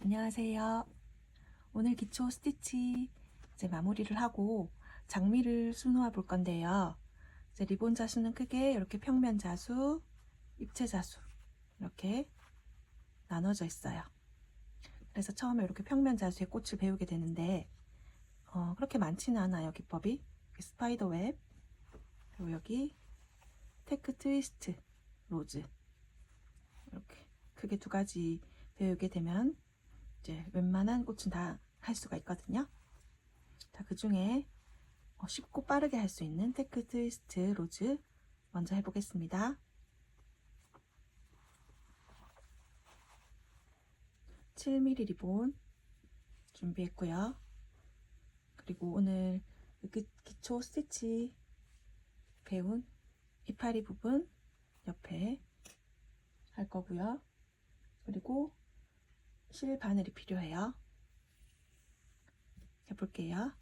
안녕하세요. 오늘 기초 스티치 이제 마무리를 하고 장미를 수놓아 볼 건데요. 이제 리본 자수는 크게 이렇게 평면 자수, 입체 자수 이렇게 나눠져 있어요. 그래서 처음에 이렇게 평면 자수에 꽃을 배우게 되는데 어, 그렇게 많지는 않아요 기법이. 스파이더 웹 그리고 여기 테크 트위스트 로즈 이렇게 크게 두 가지 배우게 되면 이제 웬만한 꽃은 다 할 수가 있거든요. 자, 그 중에 어, 쉽고 빠르게 할 수 있는 테크 트위스트 로즈 먼저 해보겠습니다. (7mm) 리본 준비했고요. 그리고 오늘 그 기초 스티치 배운 이파리 부분 옆에 할 거고요. 그리고 실 바늘이 필요해요. 해볼게요.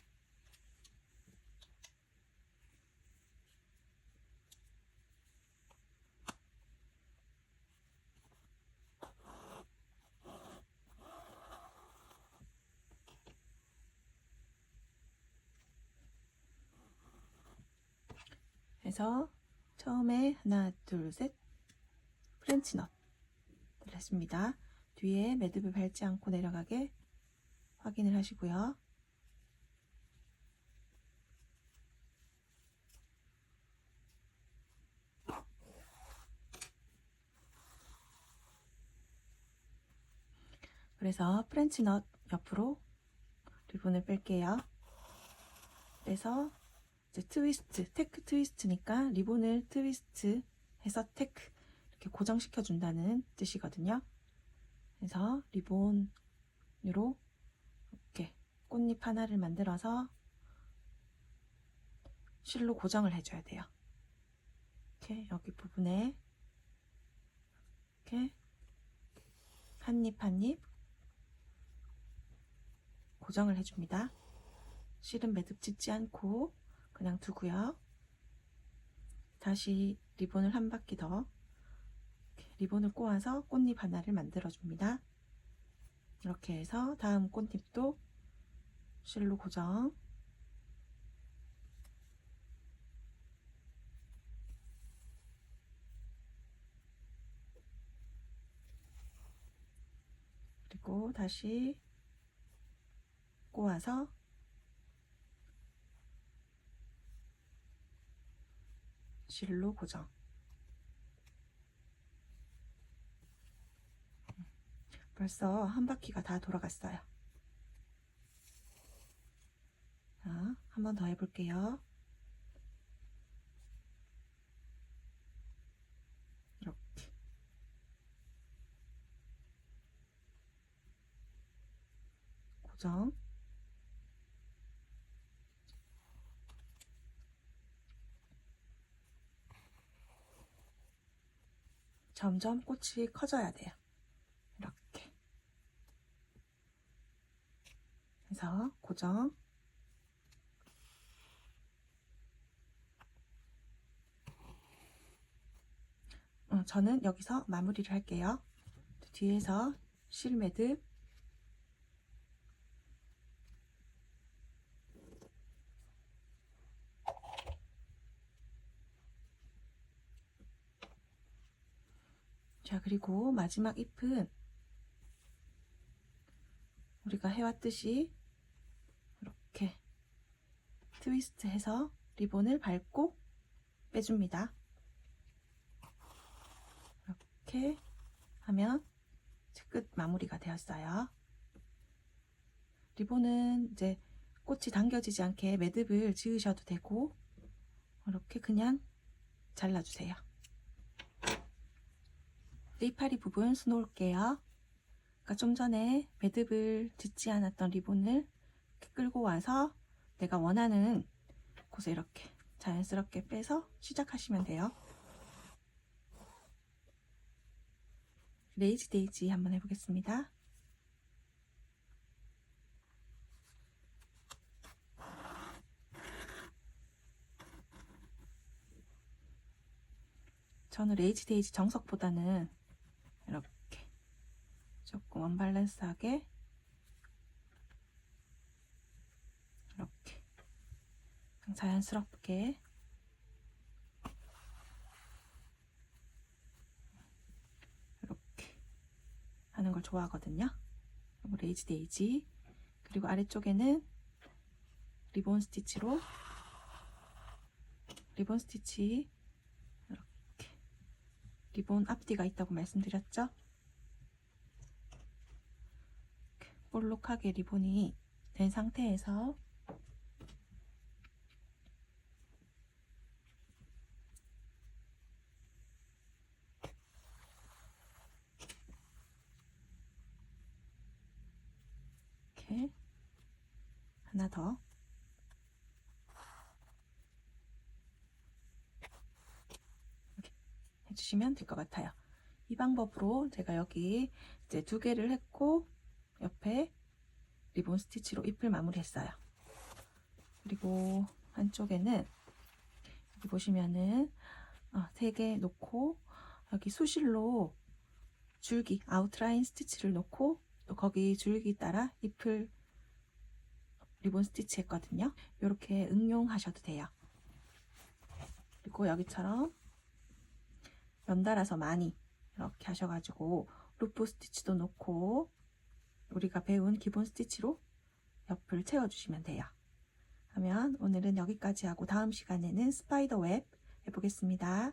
해서 처음에 하나, 둘, 셋 프렌치 넛을 했습니다. 뒤에 매듭을 밟지 않고 내려가게 확인을 하시고요. 그래서 프렌치 넛 옆으로 리본을 뺄게요. 빼서 이제 트위스트, 테크 트위스트니까 리본을 트위스트 해서 테크 이렇게 고정시켜 준다는 뜻이거든요. 그래서 리본으로 이렇게 꽃잎 하나를 만들어서 실로 고정을 해줘야 돼요. 이렇게 여기 부분에 이렇게 한입 한입 고정을 해줍니다. 실은 매듭 짓지 않고 그냥 두고요. 다시 리본을 한 바퀴 더 리본을 꼬아서 꽃잎 하나를 만들어 줍니다. 이렇게 해서 다음 꽃잎도 실로 고정 그리고 다시 꼬아서 실로 고정 벌써 한 바퀴가 다 돌아갔어요. 자, 한 번 더 해볼게요. 이렇게. 고정. 점점 꽃이 커져야 돼요. 이렇게. 해서 고정. 어, 저는 여기서 마무리를 할게요. 뒤에서 실매듭 자 그리고 마지막 잎은 우리가 해왔듯이 트위스트 해서 리본을 밟고 빼줍니다. 이렇게 하면 끝 마무리가 되었어요. 리본은 이제 꽃이 당겨지지 않게 매듭을 지으셔도 되고 이렇게 그냥 잘라주세요. 리파리 부분 수놓을게요. 그러니까 좀 전에 매듭을 짓지 않았던 리본을 끌고 와서 내가 원하는 곳에 이렇게 자연스럽게 빼서 시작하시면 돼요. 레이지 데이지 한번 해보겠습니다. 저는 레이지 데이지 정석보다는 이렇게 조금 언밸런스하게 자연스럽게 이렇게 하는 걸 좋아하거든요. 그리고 레이지 데이지 그리고 아래쪽에는 리본 스티치로 리본 스티치 이렇게 리본 앞뒤가 있다고 말씀드렸죠? 볼록하게 리본이 된 상태에서 이렇게 하나 더 해주시면 될 것 같아요. 이 방법으로 제가 여기 이제 두 개를 했고 옆에 리본 스티치로 잎을 마무리했어요. 그리고 한쪽에는 여기 보시면은 어, 세개 놓고 여기 수실로 줄기 아웃라인 스티치를 놓고 또 거기 줄기 따라 잎을 리본 스티치 했거든요. 이렇게 응용하셔도 돼요. 그리고 여기처럼 연달아서 많이 이렇게 하셔가지고 루프 스티치도 놓고 우리가 배운 기본 스티치로 옆을 채워주시면 돼요. 하면 오늘은 여기까지 하고 다음 시간에는 스파이더 웹 해보겠습니다.